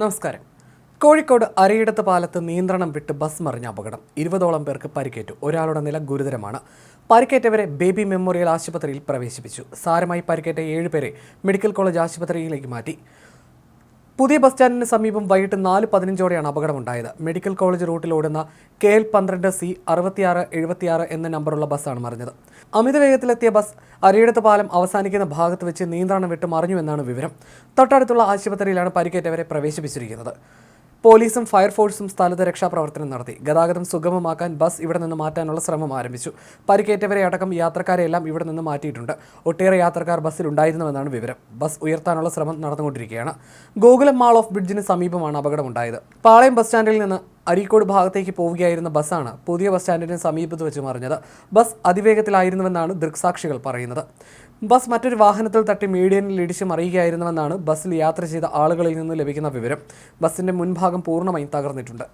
നമസ്കാരം. കോഴിക്കോട് അരയിടത്ത് പാലത്ത് നിയന്ത്രണം വിട്ട് ബസ് മറിഞ്ഞ അപകടം. ഇരുപതോളം പേർക്ക് പരിക്കേറ്റു. ഒരാളുടെ നില ഗുരുതരമാണ്. പരിക്കേറ്റവരെ ബേബി മെമ്മോറിയൽ ആശുപത്രിയിൽ പ്രവേശിപ്പിച്ചു. സാരമായി പരിക്കേറ്റ ഏഴുപേരെ മെഡിക്കൽ കോളേജ് ആശുപത്രിയിലേക്ക് മാറ്റി. പുതിയ ബസ് സ്റ്റാൻഡിന് സമീപം വൈകിട്ട് നാല് പതിനഞ്ചോടെയാണ് അപകടമുണ്ടായത്. മെഡിക്കൽ കോളേജ് റൂട്ടിൽ ഓടുന്ന കെ എൽ പന്ത്രണ്ട് സി അറുപത്തിയാറ് എഴുപത്തിയാറ് എന്ന നമ്പറുള്ള ബസ്സാണ് മറിഞ്ഞത്. അമിത വേഗത്തിലെത്തിയ ബസ് അരിയിടത്ത് പാലം അവസാനിക്കുന്ന ഭാഗത്ത് വെച്ച് നിയന്ത്രണം വിട്ട് മറിഞ്ഞുവെന്നാണ് വിവരം. തൊട്ടടുത്തുള്ള ആശുപത്രിയിലാണ് പരിക്കേറ്റവരെ പ്രവേശിപ്പിച്ചിരിക്കുന്നത്. പോലീസും ഫയർഫോഴ്സും സ്ഥലത്ത് രക്ഷാപ്രവർത്തനം നടത്തി. ഗതാഗതം സുഗമമാക്കാൻ ബസ് ഇവിടെ നിന്ന് മാറ്റാനുള്ള ശ്രമം ആരംഭിച്ചു. പരിക്കേറ്റവരെ അടക്കം യാത്രക്കാരെയെല്ലാം ഇവിടെ നിന്ന് മാറ്റിയിട്ടുണ്ട്. ഒട്ടേറെ യാത്രക്കാർ ബസ്സിൽ ഉണ്ടായിരുന്നുവെന്നാണ് വിവരം. ബസ് ഉയർത്താനുള്ള ശ്രമം നടന്നുകൊണ്ടിരിക്കുകയാണ്. ഗോകുലം മാൾ ഓഫ് ബ്രിഡ്ജിന് സമീപമാണ് അപകടമുണ്ടായത്. പാളയം ബസ് സ്റ്റാൻഡിൽ നിന്ന് അരീക്കോട് ഭാഗത്തേക്ക് പോവുകയായിരുന്ന ബസ്സാണ് പുതിയ ബസ് സ്റ്റാൻഡിന് സമീപത്ത് വെച്ച് മറിഞ്ഞത്. ബസ് അതിവേഗത്തിലായിരുന്നുവെന്നാണ് ദൃക്സാക്ഷികൾ പറയുന്നത്. ബസ് മറ്റൊരു വാഹനത്തിൽ തട്ടി മീഡിയനിൽ ഇടിച്ച് മറിയുകയായിരുന്നുവെന്നാണ് ബസ്സിൽ യാത്ര ചെയ്ത ആളുകളിൽ നിന്ന് ലഭിക്കുന്ന വിവരം. ബസ്സിന്റെ മുൻഭാഗം പൂർണമായും തകർന്നിട്ടുണ്ട്.